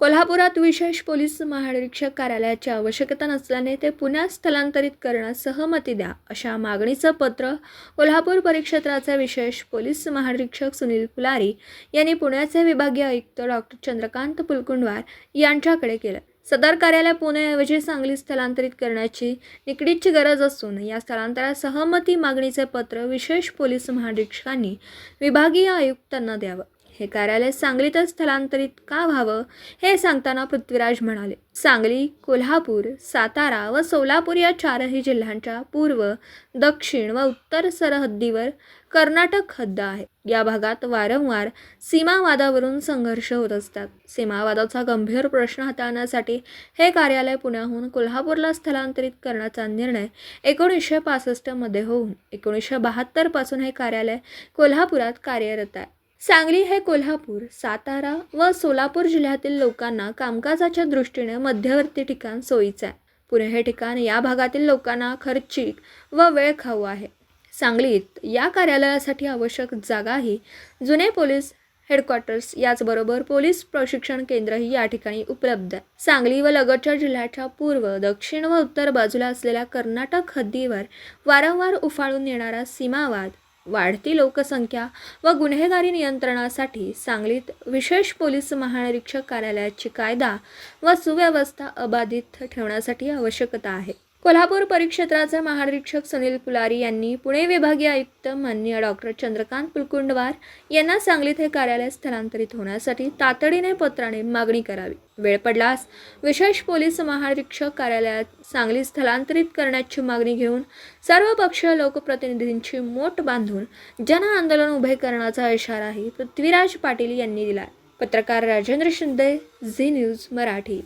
कोल्हापुरात विशेष पोलीस महानिरीक्षक कार्यालयाची आवश्यकता नसल्याने ते पुण्यात स्थलांतरित करण्यास सहमती द्या अशा मागणीचं पत्र कोल्हापूर परिक्षेत्राचे विशेष पोलीस महानिरीक्षक सुनील पुलारी यांनी पुण्याचे विभागीय आयुक्त डॉक्टर चंद्रकांत पुलकुंडवार यांच्याकडे केलं. सदर कार्यालय पुण्याऐवजी सांगली स्थलांतरित करण्याची निकडीची गरज असून या स्थलांतरात सहमती मागणीचे पत्र विशेष पोलीस महानिरीक्षकांनी विभागीय आयुक्तांना द्यावं. हे कार्यालय सांगलीतच स्थलांतरित का व्हावं हे सांगताना पृथ्वीराज म्हणाले सांगली कोल्हापूर सातारा व सोलापूर या चारही जिल्ह्यांच्या पूर्व दक्षिण व उत्तर सरहद्दीवर कर्नाटक हद्द आहे. या भागात वारंवार सीमावादावरून संघर्ष होत असतात. सीमावादाचा गंभीर प्रश्न हाताळण्यासाठी हे कार्यालय पुण्याहून कोल्हापूरला स्थलांतरित करण्याचा निर्णय एकोणीसशे पासष्टमध्ये होऊन एकोणीसशे बहात्तरपासून हे कार्यालय कोल्हापुरात कार्यरत आहे. सांगली हे कोल्हापूर सातारा व सोलापूर जिल्ह्यातील लोकांना कामकाजाच्या दृष्टीने मध्यवर्ती ठिकाण सोयीचं आहे. पुणे हे ठिकाण या भागातील लोकांना खर्चिक व वेळ खाऊ आहे. सांगलीत या कार्यालयासाठी आवश्यक जागाही जुने पोलीस हेडक्वार्टर्स याचबरोबर पोलीस प्रशिक्षण केंद्रही या ठिकाणी उपलब्ध आहे. सांगली व लगतच्या जिल्ह्याच्या पूर्व दक्षिण व उत्तर बाजूला असलेल्या कर्नाटक हद्दीवर वारंवार उफाळून येणारा सीमावाद वाढती लोकसंख्या व गुन्हेगारी नियंत्रणासाठी सांगलीत विशेष पोलीस महानिरीक्षक कार्यालयाची कायदा व सुव्यवस्था अबाधित ठेवण्यासाठी आवश्यकता आहे. कोल्हापूर परिक्षेत्राचे महानिरीक्षक सुनील पुलारी यांनी पुणे विभागीय आयुक्त माननीय डॉक्टर चंद्रकांत पुलकुंडवार यांना सांगलीत हे कार्यालय स्थलांतरित होण्यासाठी तातडीने पत्राने मागणी करावी. वेळ पडल्यास विशेष पोलीस महानिरीक्षक कार्यालयात सांगली स्थलांतरित करण्याची मागणी घेऊन सर्व पक्षीय लोकप्रतिनिधींची मोठ बांधून जन आंदोलन उभे करण्याचा इशाराही पृथ्वीराज पाटील यांनी दिला पत्रकार राजेंद्र शिंदे झी न्यूज मराठी.